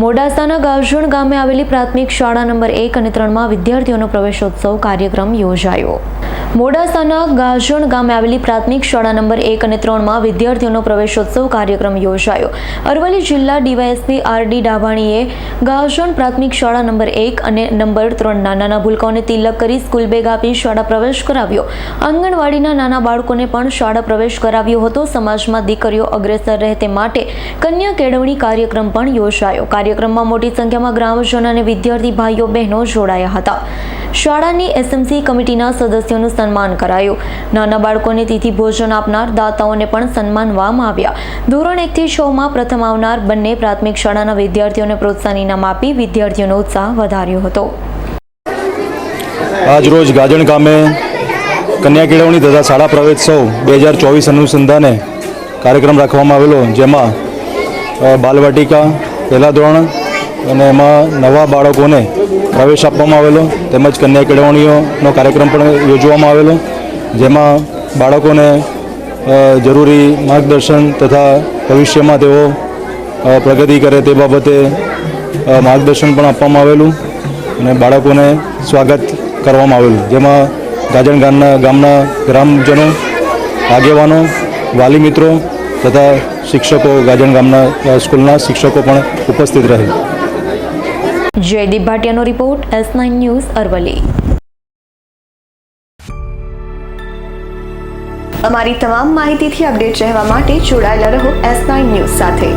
મોડાસાના ગાવજણ ગામે આવેલી પ્રાથમિક શાળા નંબર એક અને ત્રણમાં વિદ્યાર્થીઓનો પ્રવેશોત્સવ કાર્યક્રમ યોજાયો. મોડાસાના ગાજણ ગામે આવેલી પ્રાથમિક શાળા નંબર એક અને ત્રણમાં વિદ્યાર્થીઓનો પ્રવેશોત્સવ કાર્યક્રમ યોજાયો. અરવલ્લી જિલ્લા ડીવાયએસપી આર ડી ડાભાણીએ ગાજણ પ્રાથમિક શાળા નંબર એક અને નંબર ત્રણના નાના ભૂલકાઓને તિલક કરી સ્કૂલ બેગ આપી શાળા પ્રવેશ કરાવ્યો. આંગણવાડીના નાના બાળકોને પણ શાળા પ્રવેશ કરાવ્યો હતો. સમાજમાં દીકરીઓ અગ્રેસર રહે તે માટે કન્યા કેળવણી કાર્યક્રમ પણ યોજાયો. કાર્યક્રમમાં મોટી સંખ્યામાં ગ્રામજનો અને વિદ્યાર્થી ભાઈઓ, બહેનો જોડાયા હતા. શાળાની એસએમસી કમિટીના સદસ્યોનું સન્માન કરાયું. નાના બાળકોને તિથિ ભોજન આપનાર દાતાઓને પણ સન્માનવામાં આવ્યા. ધોરણ એકથી છમાં પ્રથમ આવનાર બંને પ્રાથમિક શાળાના વિદ્યાર્થીઓને પ્રોત્સાહન ઇનામ આપી વિદ્યાર્થીઓનો ઉત્સાહ વધાર્યો હતો. આજરોજ ગાજણ ગામે કન્યા કેળવણી તથા શાળા પ્રવેશોત્સવ બે હજાર ચોવીસ અનુસંધાને કાર્યક્રમ રાખવામાં આવેલો, જેમાં બાલવાટિકા પહેલા ધોરણ અને એમાં નવા બાળકોને પ્રવેશ આપવામાં આવેલો, તેમજ કન્યા કેળવણીઓનો કાર્યક્રમ પણ યોજવામાં આવેલો, જેમાં બાળકોને જરૂરી માર્ગદર્શન તથા ભવિષ્યમાં તેઓ પ્રગતિ કરે તે બાબતે માર્ગદર્શન પણ આપવામાં આવેલું અને બાળકોને સ્વાગત કરવામાં આવેલું. જેમાં ગાજણ ગામના ગામના ગ્રામજનો, આગેવાનો, વાલી મિત્રો તથા શિક્ષકો ગાજણ ગામના સ્કૂલના શિક્ષકો પણ ઉપસ્થિત રહે. Jaydeep ભાટિયાનો report S nine news Aravalli અમારી તમામ માહિતીથી અપડેટ રહેવા માટે જોડાયેલા રહો એસ નાઇન ન્યૂઝ સાથે.